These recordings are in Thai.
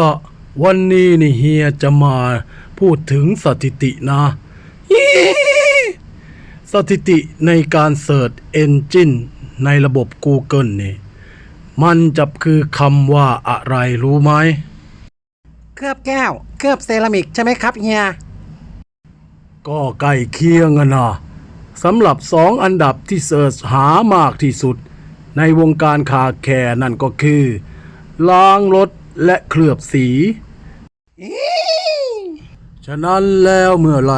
ละวันนี้นี่เฮียจะมาพูดถึงสถิตินะ สถิติในการเสิร์ชเอนจินในระบบ Google นี่ มันจะคือคำว่าอะไรรู้ไหม เคลือบแก้ว เคลือบเซรามิกใช่ไหมครับเฮีย ก็ใกล้เคียงอะนะสำหรับสองอันดับที่เสิร์ชหามากที่สุด ในวงการคาแคร์นั่นก็คือ ล้างรถ และเคลือบสี ฉะนั้นแล้วเมื่อไหร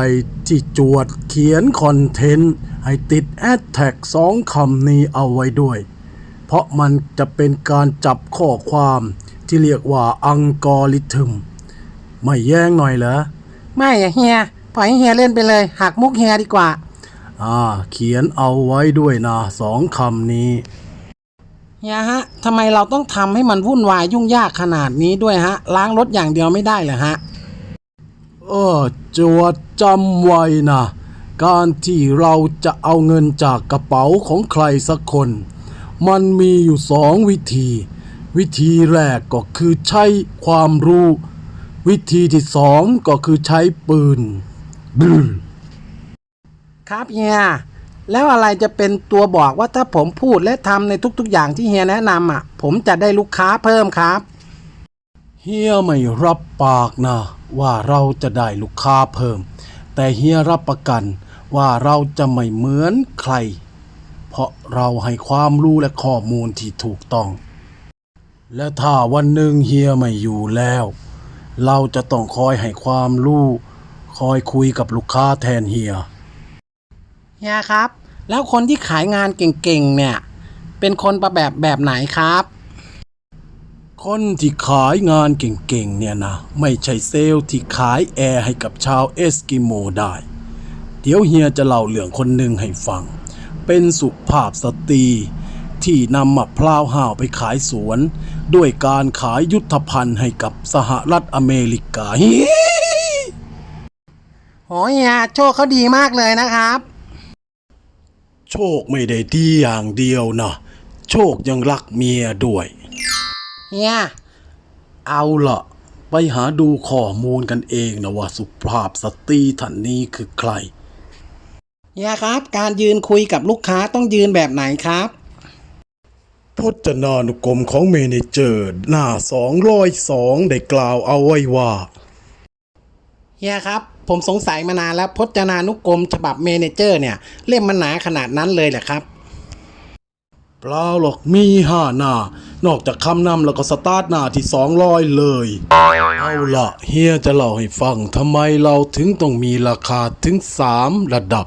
ที่จวดเขียนคอนเทนต์ ให้ติดแอดแท็กสองคำนี้เอาไว้ด้วย เพราะมันจะเป็นการจับข้อความที่เรียกว่าอังกอริทึม ไม่แย่งหน่อยเหรอ ไม่อะเฮียปล่อยให้เฮียเล่นไปเลยหักมุกเฮียดีกว่า อ่า เขียนเอาไว้ด้วยนะสองคำนี้ เฮียฮะทำไมเราต้องทำให้มันวุ่นวายยุ่งยากขนาดนี้ด้วยฮะ ล้างรถอย่างเดียวไม่ได้เหรอฮะเออจวดจำไว้นะการที่เราจะเอาเงินจากกระเป๋าของใครสักคน มันมีอยู่สองวิธี วิธีแรกก็คือใช้ความรู้ วิธีที่สองก็คือใช้ปืน ครับเฮีย แล้วอะไรจะเป็นตัวบอกว่าถ้าผมพูดและทำในทุกๆ อย่างที่เฮียแนะนำอะ ผมจะได้ลูกค้าเพิ่มครับ เฮียไม่รับปากนะว่าเราจะได้ลูกค้าเพิ่ม แต่เฮียรับประกันว่าเราจะไม่เหมือนใคร เพราะเราให้ความรู้และข้อมูลที่ถูกต้อง และถ้าวันหนึ่งเฮียไม่อยู่แล้ว เราจะต้องคอยให้ความรู้ คอยคุยกับลูกค้าแทนเฮีย เฮียครับ แล้วคนที่ขายงานเก่งๆเนี่ย เป็นคนประแบบแบบไหนครับ คนที่ขายงานเก่งๆเนี่ยนะ ไม่ใช่เซลล์ที่ขายแอร์ให้กับชาวเอสกิโมได้ เดี๋ยวเฮียจะเล่าเรื่องคนหนึ่งให้ฟัง เป็นสุภาพสตรีที่นำมะพร้าวห่าวไปขายสวน ด้วยการขายยุทธภัณฑ์ให้กับสหรัฐอเมริกาฮิโหเฮียโชคเขาดีมากเลยนะครับ โชคไม่ได้ดีอย่างเดียวนะ โชคยังรักเมียด้วยเฮียเอาละไปหาดูข้อมูลกันเองนะว่าสุภาพสตรีท่านนี้คือใครเฮียครับ การยืนคุยกับลูกค้าต้องยืนแบบไหนครับพจนานุกรมของเมเนเจอร์หน้า 202 ได้กล่าวเอาไว้ว่าเฮียครับ ผมสงสัยมานานแล้วพจนานุกรมฉบับเมนเจอร์เนี่ย เล่มมันหนาขนาดนั้นเลยเหรอครับเปล่าหรอกมีห้าหน้านอกจากคำนำแล้วก็สตาร์ทหน้าที่200เลย เอาละเฮียจะเล่าให้ฟังทำไมเราถึงต้องมีราคาถึง3ระดับ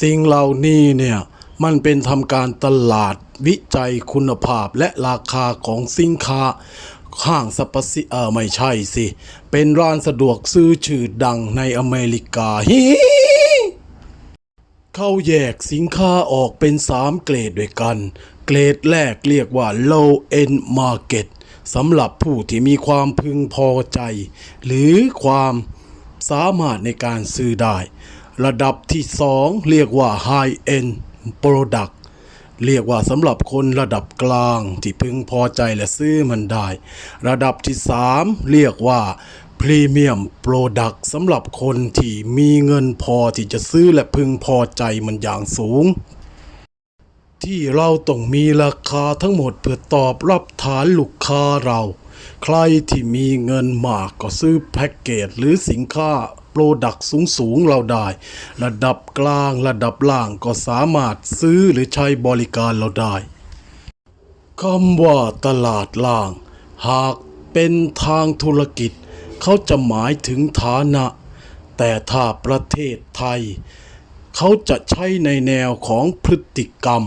สิ่งเหล่านี้เนี่ยมันเป็นทำการตลาดวิจัยคุณภาพและราคาของสินค้า ห้างสรรพสิเออไม่ใช่สิ เป็นร้านสะดวกซื้อชื่อดังในอเมริกาฮิเขาแยกสินค้าออกเป็น 3 เกรดด้วยกัน เกรดแรกเรียกว่า low end market สำหรับผู้ที่มีความพึงพอใจ หรือความสามารถในการซื้อได้ ระดับที่ 2 เรียกว่า high end product เรียกว่าสำหรับคนระดับกลางที่พึงพอใจและซื้อมันได้ ระดับที่ 3 เรียกว่าพรีเมียมโปรดักต์สำหรับคนที่มีเงินพอที่จะซื้อและพึงพอใจมันอย่างสูง ที่เราต้องมีราคาทั้งหมดเพื่อตอบรับฐานลูกค้าเรา ใครที่มีเงินมากก็ซื้อแพ็กเกจหรือสินค้า โปรดักต์สูงๆเราได้ ระดับกลางระดับล่างก็สามารถซื้อหรือใช้บริการเราได้คำว่าตลาดล่าง หากเป็นทางธุรกิจ เขาจะหมายถึงฐานะ แต่ถ้าประเทศไทย เขาจะใช้ในแนวของพฤติกรรม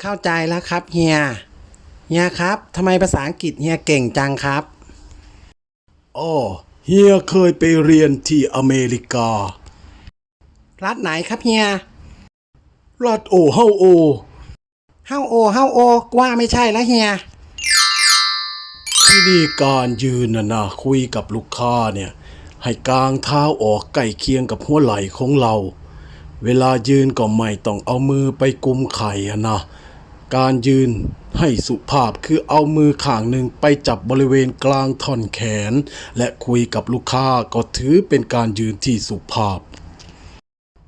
เข้าใจแล้วครับเฮียเฮียครับทำไมภาษาอังกฤษเฮียเก่งจังครับอ้อ เฮียเคยไปเรียนที่อเมริกา รัฐไหนครับเฮีย รัฐโอเฮาโอ เฮาโอ เฮาโอ กว่าไม่ใช่แล้วเฮีย ที่นี่การยืนนะนะคุยกับลูกค้าเนี่ย ให้กางเท้าออกใกล้เคียงกับหัวไหล่ของเรา เวลายืนก็ไม่ต้องเอามือไปกุมไข่อะนะ การยืนให้สุภาพคือเอามือข้างหนึ่งไปจับบริเวณกลางท่อนแขน และคุยกับลูกค้าก็ถือเป็นการยืนที่สุภาพ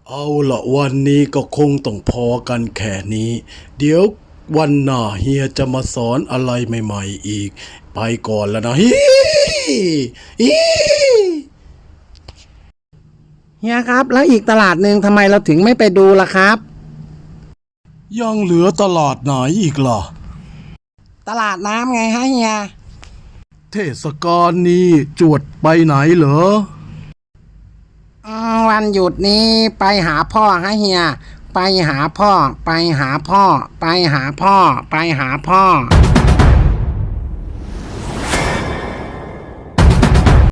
เอาละวันนี้ก็คงต้องพอกันแค่นี้ เดี๋ยววันหน้าเฮียจะมาสอนอะไรใหม่ๆอีก ไปก่อนแล้วนะฮิฮิเฮียครับ แล้วอีกตลาดหนึ่งทำไมเราถึงไม่ไปดูล่ะครับ ยังเหลือตลาดไหนอีกล่ะ ตลาดน้ำไงฮะเฮีย เทศกาลนี้จวดไปไหนเหรออืมวันหยุดนี้ไปหาพ่อฮะเฮีย ไปหาพ่อ ไปหาพ่อ ไปหาพ่อ ไปหาพ่อ